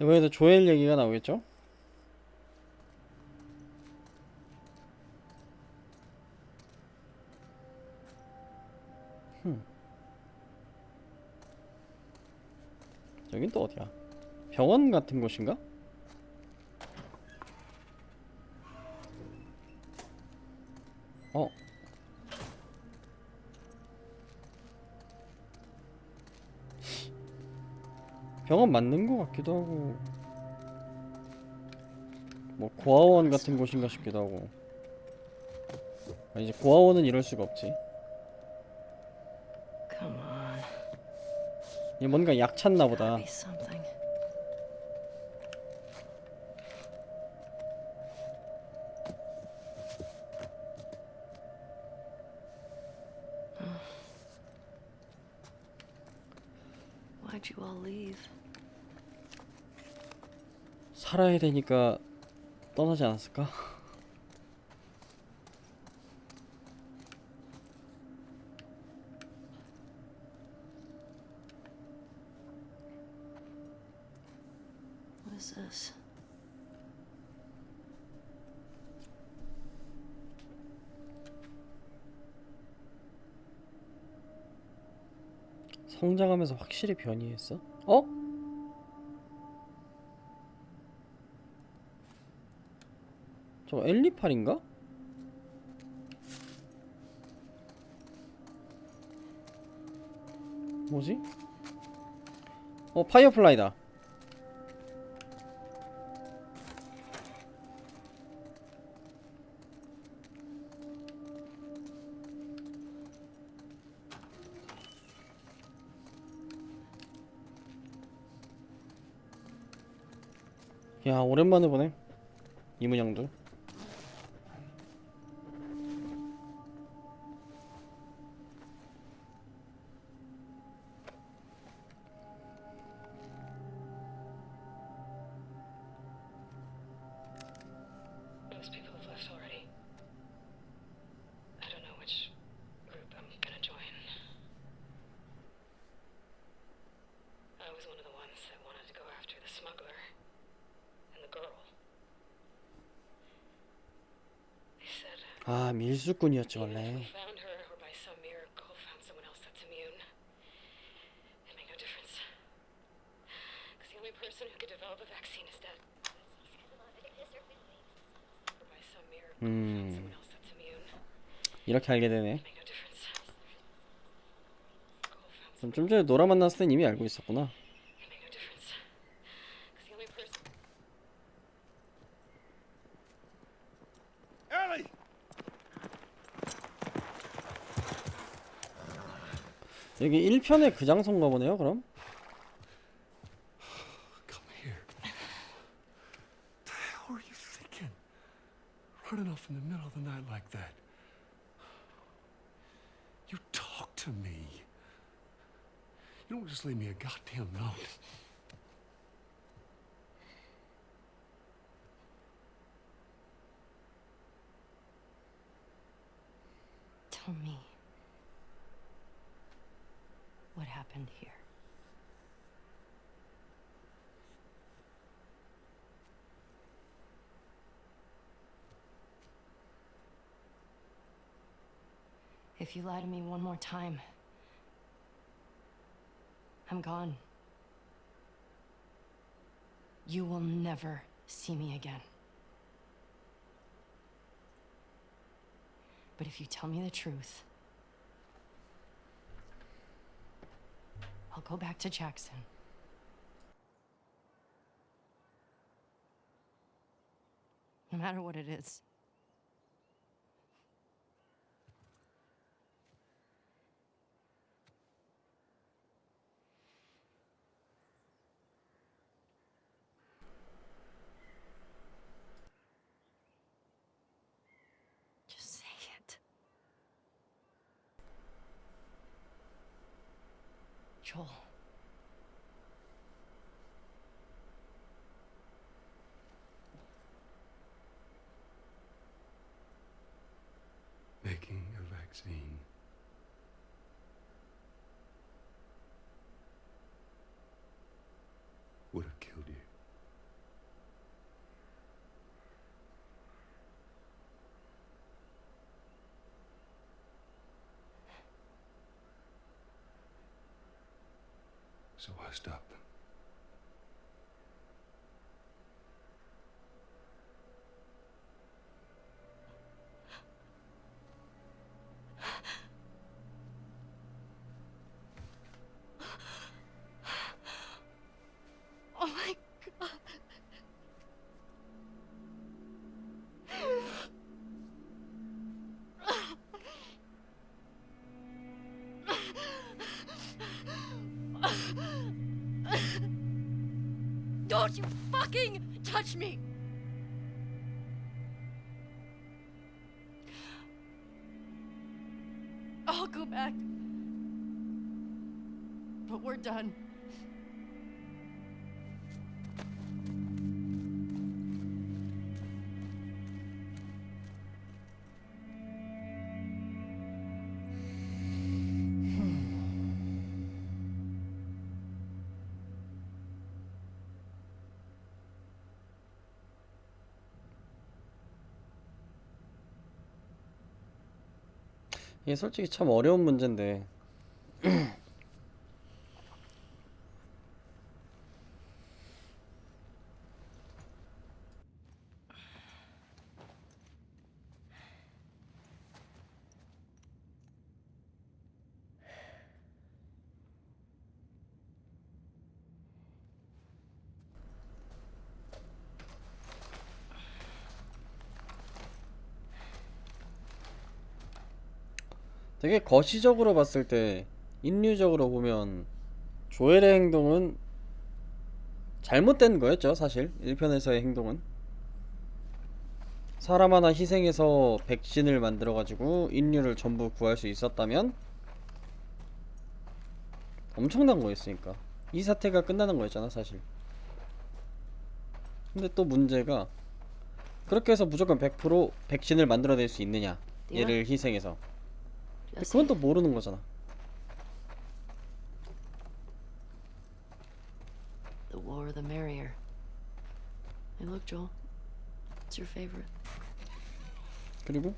이번에도 조엘 얘기가 나오겠죠? 흠. 여긴 또 어디야? 병원 같은 곳인가? 어? 병원 맞는 것 같기도 하고. 뭐 고아원 같은 곳인가 싶기도 하고. 아, 이제 고아원은 이럴 수가 없지. 얘 뭔가 약 찾나 보다 살아야 되니까 떠나지 않았을까? 성장하면서 확실히 변이했어? 어? 저 엘리팔인가? 뭐지? 어 파이어플라이다 야 오랜만에 보네 이문영도 아 밀수꾼이었지 원래 음. 이렇게 알게 되네 좀 전에 노라 만났을 땐 이미 알고 있었구나 여기 1편의 그 장소인가 보네요 그럼? Come here. The hell are you thinking? Running off in the middle of the night like that. You talk to me. You don't just leave me a goddamn note. Tell me. Happened here? If you lie to me one more time, I'm gone. You will never see me again. But if you tell me the truth, I'll go back to Jackson. No matter what it is. taking a vaccine. would have killed you. So I stopped. Touch me! I'll go back. But we're done. 이게 솔직히 참 어려운 문제인데 되게 거시적으로 봤을 때 인류적으로 보면 조엘의 행동은 잘못된 거였죠 사실. 1편에서의 행동은. 사람 하나 희생해서 백신을 만들어 가지고 인류를 전부 구할 수 있었다면 엄청난 거였으니까. 이 사태가 끝나는 거였잖아 사실. 근데 또 문제가 그렇게 해서 무조건 100% 백신을 만들어낼 수 있느냐 얘를 희생해서 근데 그건 또 모르는 거잖아 The war, the merrier. Hey, look, Joel. It's your favorite. 그리고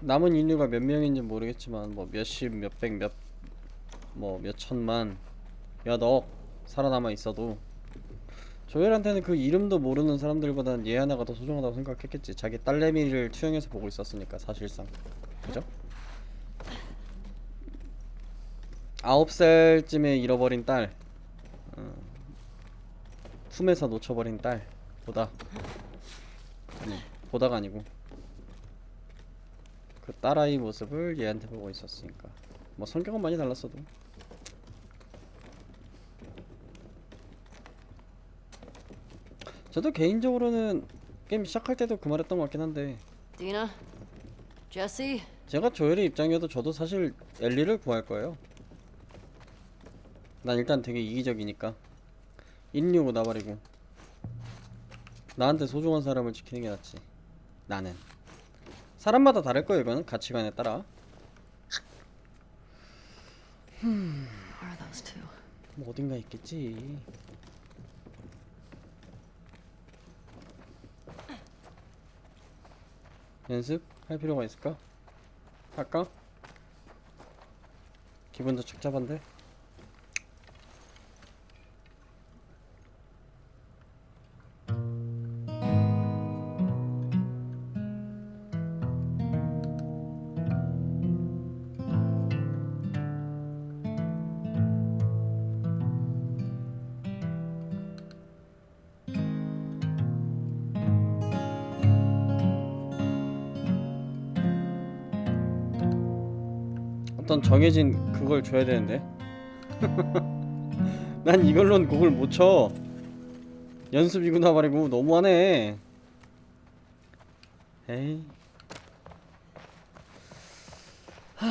남은 인류가 몇 명인지 모르겠지만 뭐 몇십 몇백 몇 뭐 몇천만 몇억 살아남아 있어도 조엘한테는 그 이름도 모르는 사람들보다는 얘 하나가 더 소중하다고 생각했겠지. 자기 딸내미를 투영해서 보고 있었으니까 사실상. 그죠? 아홉 살쯤에 잃어버린 딸. 어, 품에서 놓쳐버린 딸 보다. 아니 보다가 아니고. 그 딸아이 모습을 얘한테 보고 있었으니까. 뭐 성격은 많이 달랐어도 저도 개인적으로는 게임 시작할 때도 그 말했던 것 같긴 한데 Dina? Jesse? 제가 조엘의 입장이어도 저도 사실 엘리를 구할 거예요. 난 일단 되게 이기적이니까 인류고 나발이고 나한테 소중한 사람을 지키는 게 낫지. 나는 사람마다 다를 거예요. 이거는 가치관에 따라. 뭐 어딘가 있겠지. 연습 할 필요가 있을까? 할까? 기분도 착잡한데? 어떤 정해진 그걸 줘야 되는데. 난 이걸로는 곡을 못 쳐. 연습이구나 말이고 너무하네. 에이. 하...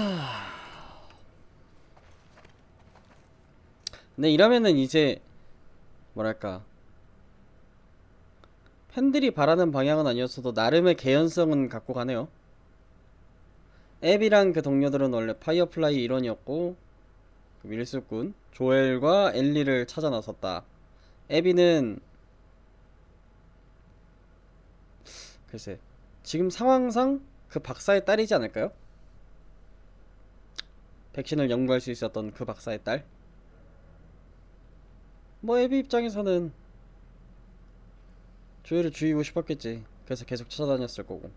근데 이러면은 이제 뭐랄까. 팬들이 바라는 방향은 아니었어도 나름의 개연성은 갖고 가네요 앱이랑 그 동료들은 원래 파이어플라이 일원이었고 그 밀수꾼 조엘과 엘리를 찾아 나섰다. 에비는 글쎄 지금 상황상 그 박사의 딸이지 않을까요? 백신을 연구할 수 있었던 그 박사의 딸. 뭐 에비 입장에서는 조엘을 죽이고 싶었겠지. 그래서 계속 찾아다녔을 거고.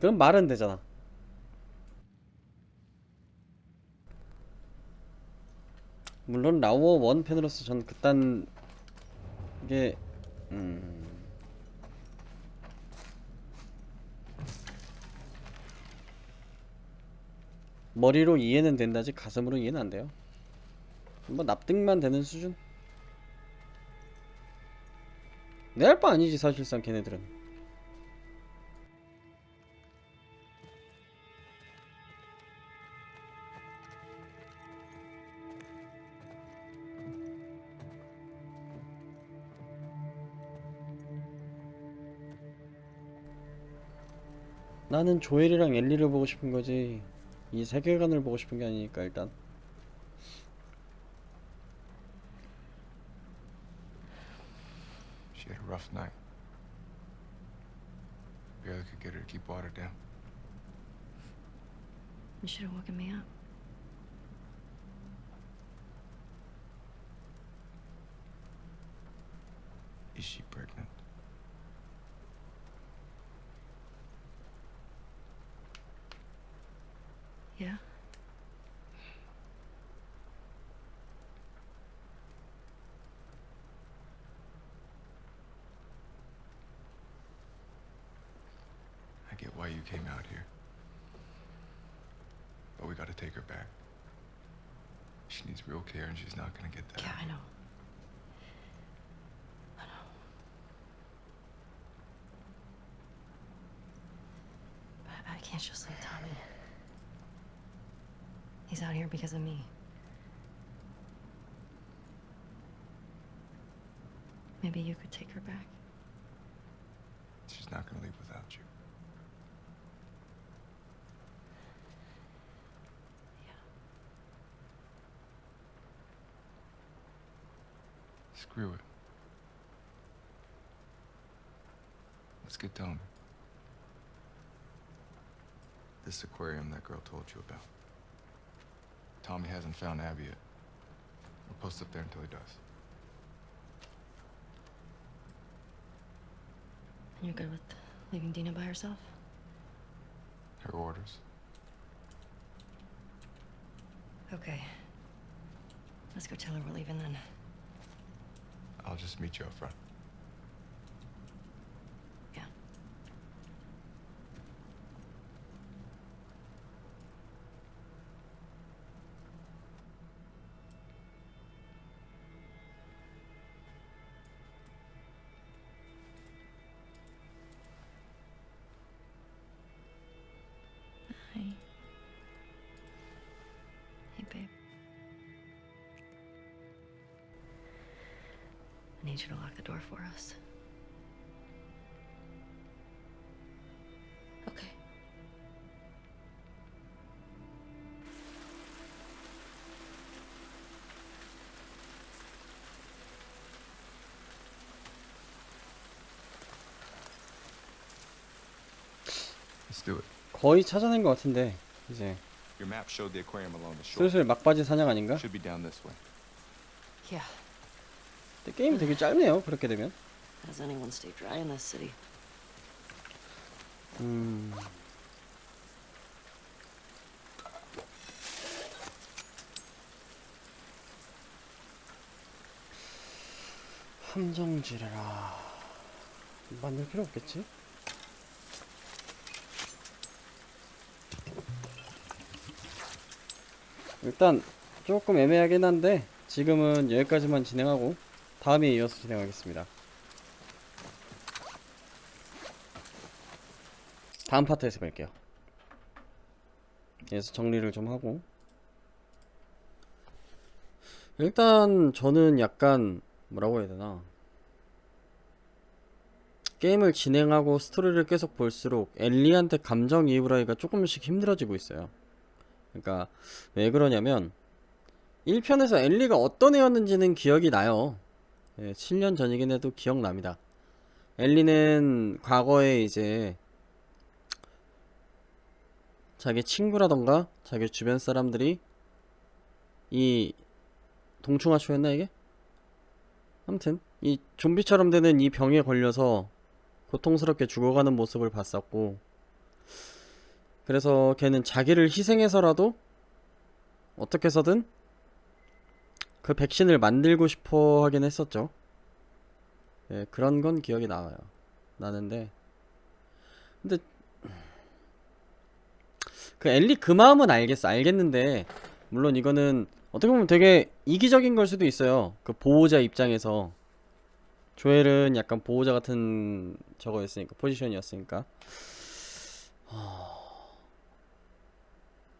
그럼 말은 되잖아. 물론 라워 원 팬으로서 전 그딴 게 음. 머리로 이해는 된다지 가슴으로 이해는 안 돼요. 뭐 납득만 되는 수준? 내 할 바 아니지 사실상 걔네들은. 나는 조엘이랑 엘리를 보고 싶은 거지 이 세계관을 보고 싶은 게 아니니까 일단 She had a rough night. Barely could get her to keep water down. You should have woken me up. Is she pregnant? Why you came out here. But we gotta take her back. She needs real care and she's not gonna get that. Yeah, I know. I know. But I can't just leave Tommy. He's out here because of me. Maybe you could take her back. She's not gonna leave without you. Screw it. Let's get Tommy. This aquarium that girl told you about. Tommy hasn't found Abby yet. We'll post up there until he does. And you're good with leaving Dina by herself? Her orders. Okay. Let's go tell her we're leaving then. I'll just meet you up front. Yeah. Hi. Hey, babe. I need you to lock the door for us. Okay. Let's do it. 거의 찾아낸 것 같은데 이제 Your map showed the aquarium along the shore. 슬슬 막바지 사냥 아닌가? Should be down this way. Yeah. 근데 게임이 되게 짧네요 그렇게 되면 does anyone stay dry in this city? 음... 함정지레라 만들 필요 없겠지? 일단 조금 애매하긴 한데 지금은 여기까지만 진행하고 다음에 이어서 진행하겠습니다. 다음 파트에서 뵐게요. 그래서 정리를 좀 하고. 일단 저는 약간 뭐라고 해야 되나. 게임을 진행하고 스토리를 계속 볼수록 엘리한테 감정이입을 하기가 조금씩 힘들어지고 있어요. 그러니까 왜 그러냐면 1편에서 엘리가 어떤 애였는지는 기억이 나요 예, 7년 전이긴 해도 기억납니다 엘리는 과거에 이제 자기 친구라던가 자기 주변 사람들이 이 동충하초였나 이게? 아무튼 이 좀비처럼 되는 이 병에 걸려서 고통스럽게 죽어가는 모습을 봤었고 그래서 걔는 자기를 희생해서라도 어떻게 해서든 그 백신을 만들고 싶어 하긴 했었죠. 예, 그런 건 기억이 나와요. 나는데 근데 그 엘리 그 마음은 알겠어. 알겠는데 물론 이거는 어떻게 보면 되게 이기적인 걸 수도 있어요. 그 보호자 입장에서 조엘은 약간 보호자 같은 저거였으니까 포지션이었으니까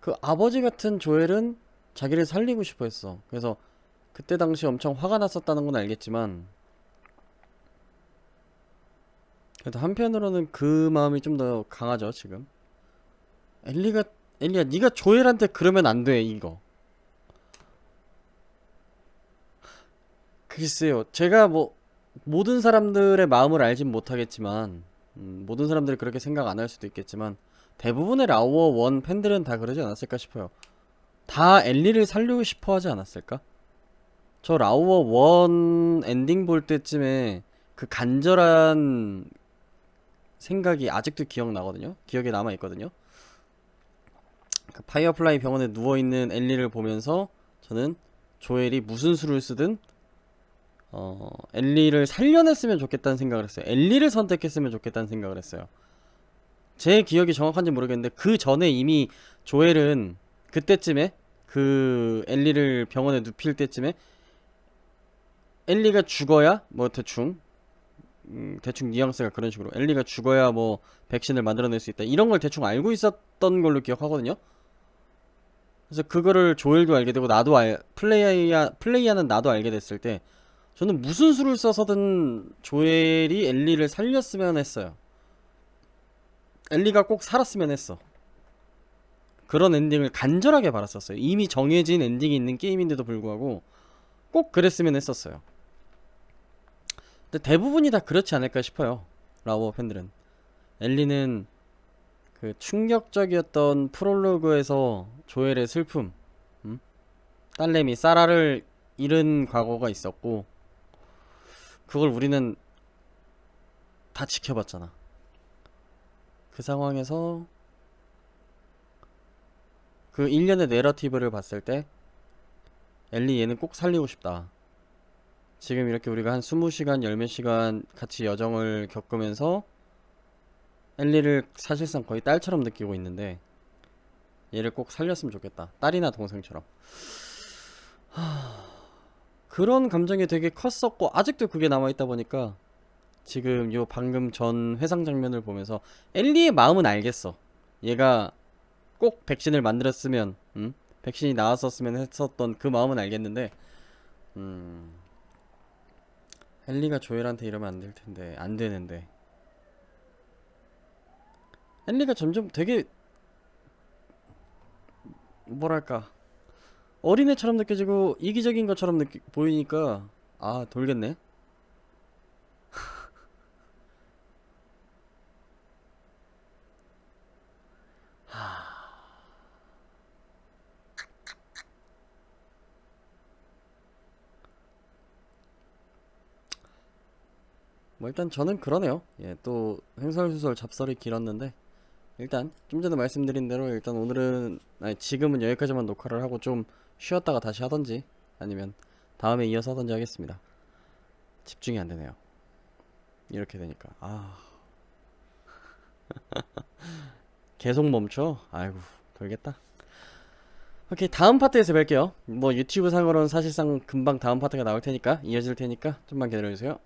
그 아버지 같은 조엘은 자기를 살리고 싶어 했어. 그래서 그때 당시 엄청 화가 났었다는 건 알겠지만 그래도 한편으로는 그 마음이 좀 더 강하죠 지금. 엘리가 엘리야 네가 조엘한테 그러면 안 돼 이거. 글쎄요 제가 뭐 모든 사람들의 마음을 알진 못하겠지만 음, 모든 사람들이 그렇게 생각 안 할 수도 있겠지만 대부분의 라우어 원 팬들은 다 그러지 않았을까 싶어요. 다 엘리를 살리고 싶어 하지 않았을까? 저 라우어 원 엔딩 볼 때쯤에 그 간절한 생각이 아직도 기억나거든요. 기억에 남아 있거든요. 그 파이어플라이 병원에 누워 있는 엘리를 보면서 저는 조엘이 무슨 수를 쓰든 어 엘리를 살려냈으면 좋겠다는 생각을 했어요. 엘리를 선택했으면 좋겠다는 생각을 했어요. 제 기억이 정확한지 모르겠는데 그 전에 이미 조엘은 그때쯤에 그 엘리를 병원에 눕힐 때쯤에 엘리가 죽어야 뭐 대충 음, 대충 뉘앙스가 그런 식으로 엘리가 죽어야 뭐 백신을 만들어낼 수 있다 이런 걸 대충 알고 있었던 걸로 기억하거든요. 그래서 그거를 조엘도 알게 되고 나도 알 플레이야 플레이하는 나도 알게 됐을 때 저는 무슨 수를 써서든 조엘이 엘리를 살렸으면 했어요. 엘리가 꼭 살았으면 했어. 그런 엔딩을 간절하게 바랐었어요. 이미 정해진 엔딩이 있는 게임인데도 불구하고 꼭 그랬으면 했었어요. 근데 대부분이 다 그렇지 않을까 싶어요. 라워 팬들은. 엘리는 그 충격적이었던 프롤로그에서 조엘의 슬픔, 음? 딸내미 사라를 잃은 과거가 있었고, 그걸 우리는 다 지켜봤잖아. 그 상황에서 그 일련의 내러티브를 봤을 때 엘리 얘는 꼭 살리고 싶다. 지금 이렇게 우리가 한 20시간, 10몇 시간 같이 여정을 겪으면서 엘리를 사실상 거의 딸처럼 느끼고 있는데 얘를 꼭 살렸으면 좋겠다. 딸이나 동생처럼. 하... 그런 감정이 되게 컸었고 아직도 그게 남아있다 보니까 지금 요 방금 전 회상 장면을 보면서 엘리의 마음은 알겠어. 얘가 꼭 백신을 만들었으면, 음? 백신이 나왔었으면 했었던 그 마음은 알겠는데, 음, 엘리가 조엘한테 이러면 안 될 텐데, 안 되는데. 엘리가 점점 되게, 뭐랄까, 어린애처럼 느껴지고 이기적인 것처럼 느끼, 보이니까, 아, 돌겠네. 뭐 일단 저는 그러네요. 예, 또 횡설수설 잡설이 길었는데 일단 좀 전에 말씀드린 대로 일단 오늘은 아니 지금은 여기까지만 녹화를 하고 좀 쉬었다가 다시 하던지 아니면 다음에 이어서 하던지 하겠습니다. 집중이 안 되네요. 이렇게 되니까 아 계속 멈춰? 아이고 돌겠다. 오케이 다음 파트에서 뵐게요. 뭐 유튜브 상으로는 사실상 금방 다음 파트가 나올 테니까 이어질 테니까 좀만 기다려주세요.